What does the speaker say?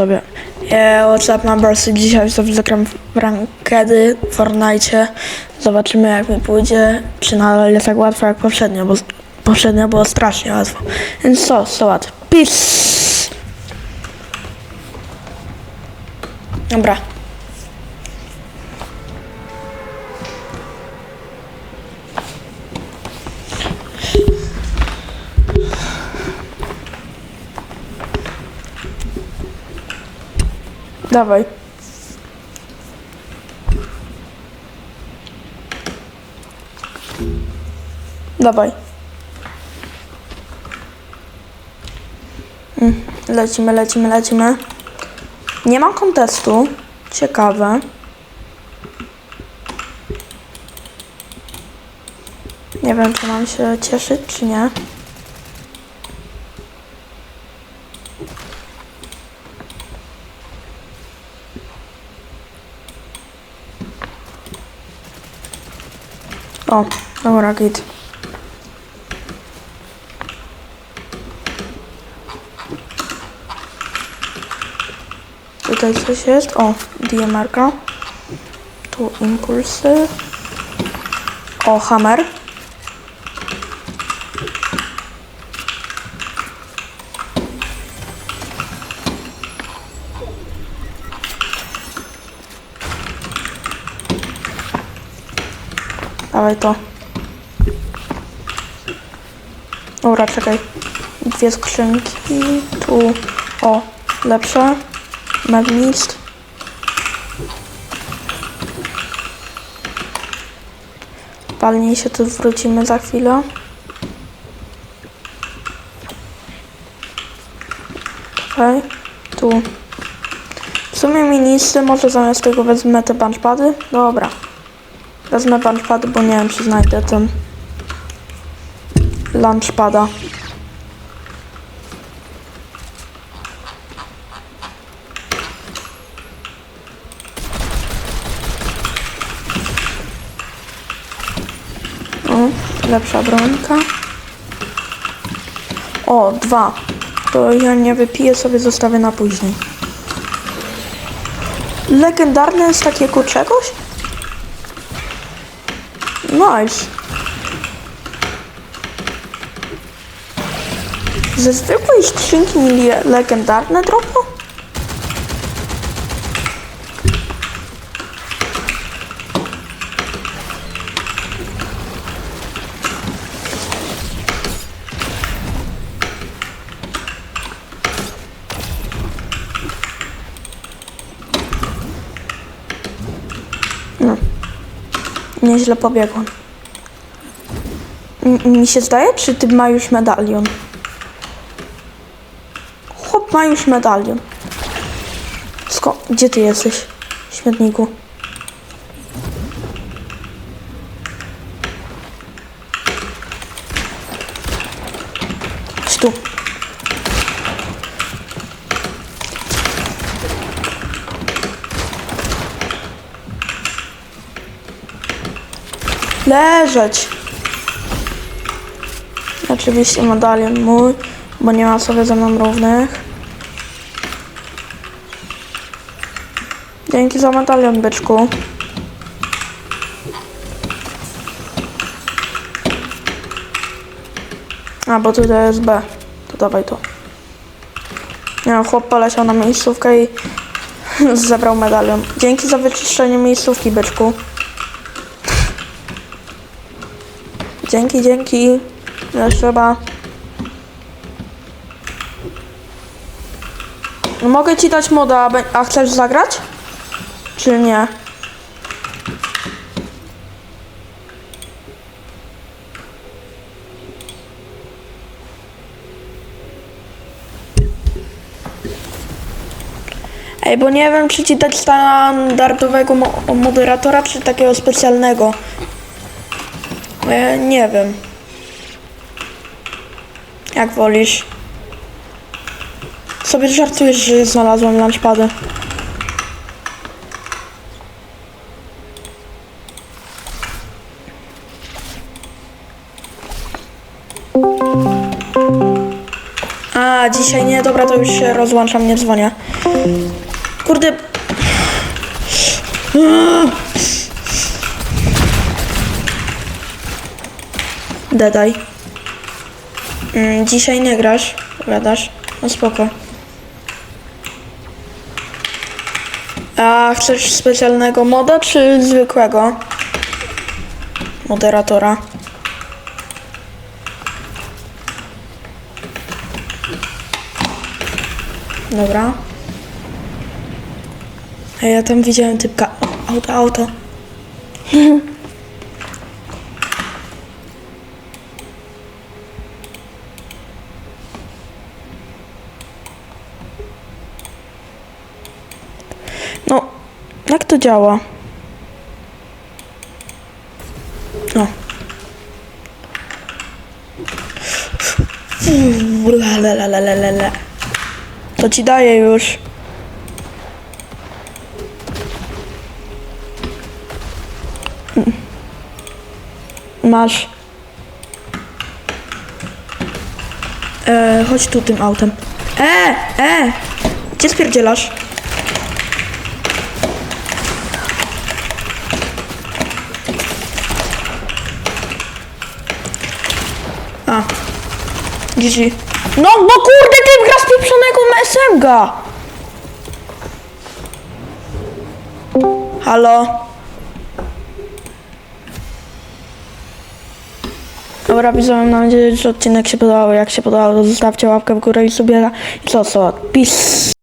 sobie. Yeah, what's up? Dzisiaj sobie zagram w rankedy w Fortnite. Zobaczymy jak mi pójdzie, czy nadal jest tak łatwo jak poprzednio, bo poprzednio było strasznie łatwo. Więc co, so łatwo. Peace! Dobra. Dawaj. Dawaj. Mm, Lecimy, lecimy, lecimy. Nie ma kontestu. Ciekawe. Nie wiem, czy mam się cieszyć, czy nie. O, dobra, git. Tutaj coś jest. O, DMR-ka. Tu impulsy. O, hammer. Dawaj to. Dobra, czekaj. Dwie skrzynki. Tu. O, lepsze. Medmist. Palniej się tu wrócimy za chwilę. Okej, tu. W sumie ministry, może zamiast tego wezmę te punchpady? Dobra. Wezmę punchpady, bo nie wiem, czy znajdę ten lunchpada. O, lepsza brońka. O, dwa. To ja nie wypiję, sobie zostawię na później. Legendarne jest takiego czegoś? Nice. Ze zwykłej skrzynki mi le- Nieźle pobiegłam. M- mi się zdaje, czy ty ma już medalion? Chłop ma już medalion. Sko Gdzie ty jesteś? W śmietniku. Tu. Leżeć. Oczywiście medalion mój, bo nie ma sobie ze mną równych. Dzięki za medalion, byczku. A, bo tutaj jest B. To dawaj to. Nie no, chłop poleciał na miejscówkę i zebrał medalion. Dzięki za wyczyszczenie miejscówki, byczku. Dzięki, dzięki. Nie trzeba. Mogę ci dać moda, a chcesz zagrać? Czy nie? Ej, bo nie wiem, czy ci dać standardowego mo- moderatora, czy takiego specjalnego. Ja nie wiem. Jak wolisz. Sobie żartujesz, że znalazłem lunchpady. A, dzisiaj nie, dobra, to już się rozłączam, nie dzwonię. Kurde. Dedaj. Mm, dzisiaj nie grasz, powiadasz? No spoko. A chcesz specjalnego moda, czy zwykłego? Moderatora. Dobra. A ja tam widziałem typka. Auto, auto. No, jak to działa? No. Uuu, La, la, la, la, la, la, la. To ci daję już. Masz. E, chodź tu tym autem. E, e! Gdzie spierdzielasz? A. GG. No bo kurde, ty gra z pieprzonego SMG. Halo? Dobra, widzowie, mam nadzieję, że odcinek się podobał. Jak się podobał, to zostawcie łapkę w górę i sobie co, co, peace.